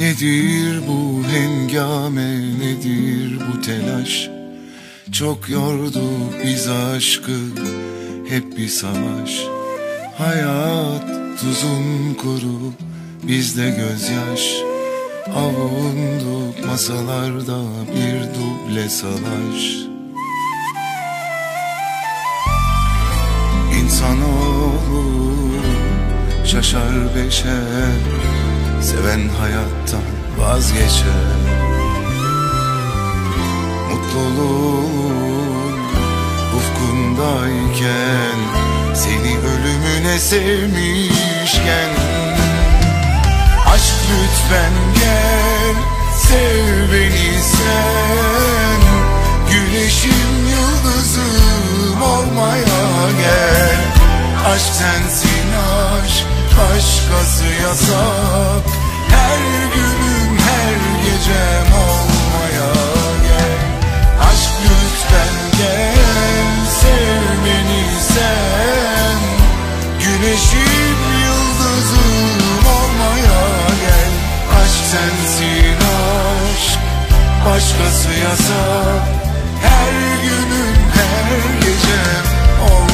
Nedir bu hengame nedir bu telaş? Çok yordu biz aşkı hep bir savaş. Hayat tuzun kuru bizde gözyaş. Avunduk masalarda bir duble salaş. İnsanoğlu şaşar beşer Seven hayattan vazgeçer. Mutluluğun ufkundayken Seni ölümüne sevmişken. Aşk lütfen gel Sev beni sen. Güneşim yıldızım olmaya gel. Aşk sensin aşk Başkası yasak Her günüm her gecem olmaya gel. Aşk lütfen gel Sev beni sen. Güneşim yıldızım olmaya gel. Aşk sensin aşk Başkası yasak. Her günüm her gecem olmaya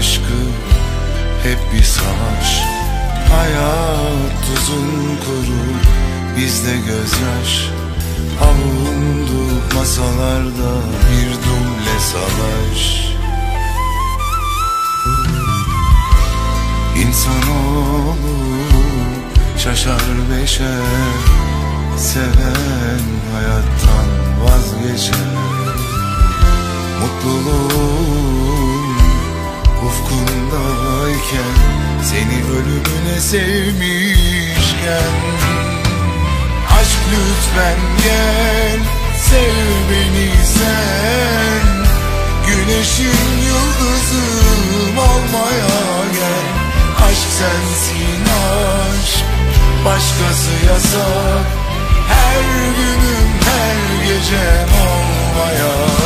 aşkı hep bir savaş. Hayat tuzun kuru bizde gözyaş. Avunduk masalarda bir duble salaş İnsanoğlu şaşar beşer. Seven hayattan vazgeçer. Mutluluğun ufkundayken Seni ölümüne sevmişken. Aşk lütfen gel Sev beni sen. Güneşim yıldızım olmaya gel. Aşk sensin aşk Başkası yasak. Her günüm her gecem olmaya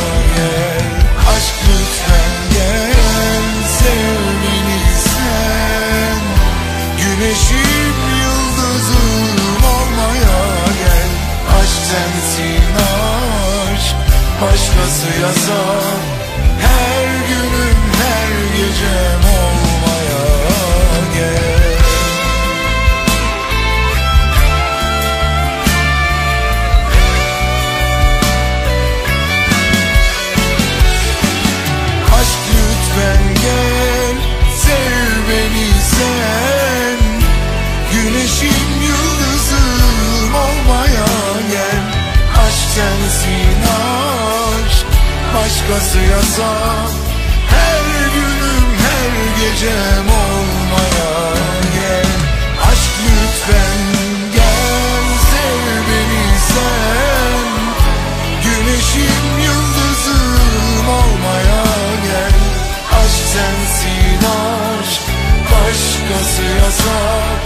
Başkası yasak Başkası yasak Her günüm her gecem olmaya gel. Aşk lütfen gel Sev beni sen. Güneşim yıldızım olmaya gel. Aşk sensin aşk Başkası yasak